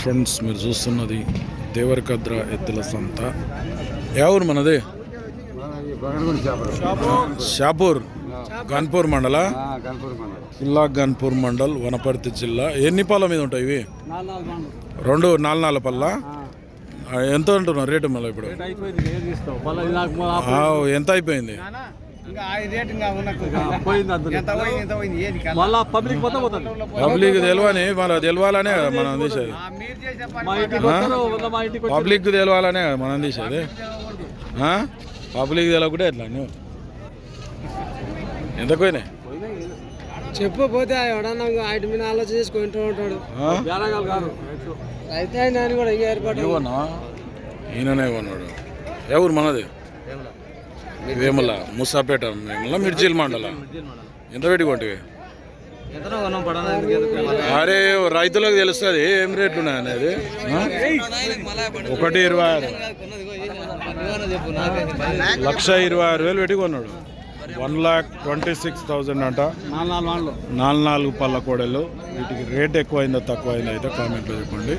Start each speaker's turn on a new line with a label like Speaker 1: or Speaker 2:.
Speaker 1: Friends మీరు చూస్తున్నది దేవరకద్ర ఎద్దుల సంత. ఎవరు మనది? షాపూర్. గన్పూర్ మండల? జిల్లా గన్పూర్ మండల్ వనపర్తి జిల్లా. ఎన్ని పాల మీద ఉంటాయి ఇవి? రెండు నాలుగు నాలుగు పళ్ళ? ఎంత అంటున్నారు రేటు మళ్ళీ ఇప్పుడు? ఎంత అయిపోయింది?
Speaker 2: పబ్లిక్ మొత్తం పోతుంది
Speaker 1: పబ్లిక్ తెలియని మన తెలియాలనే కదా మనం తీసేది. పబ్లిక్ తెలియాలనే కదా మనం తీసేది. ఆ? పబ్లిక్ తెలియకుంటే ఎట్లా నువ్వు? ఎంత పోయినాయి?
Speaker 3: చెప్పు పోతే ఎవడన్నా వాటి మీద ఆలోచన చేసి కొంటూ ఉంటాడు. అయితే ఆయన కూడా ఇంకా ఏర్పాటు
Speaker 1: ఈయననే కొన్నాడు. ఎవరు మనది? వేముల ముసాపేట వేముల మిర్చిల్ మండల. ఎంత పెట్టి కొంటివి అరే రైతులకు తెలుస్తుంది ఏం రేట్లు ఉన్నాయి అనేది? ఒకటి ఇరవై ఆరు. లక్ష ఇరవై ఆరు వేలు పెట్టి కొన్నాడు. One lakh twenty six thousand అంట.
Speaker 2: నాలుగు నాలుగు వాళ్ళు
Speaker 1: నాలుగు నాలుగు పళ్ళ కోడలు. వీటికి రేట్ ఎక్కువైందో తక్కువైందో అయితే కామెంట్లో చెప్పండి.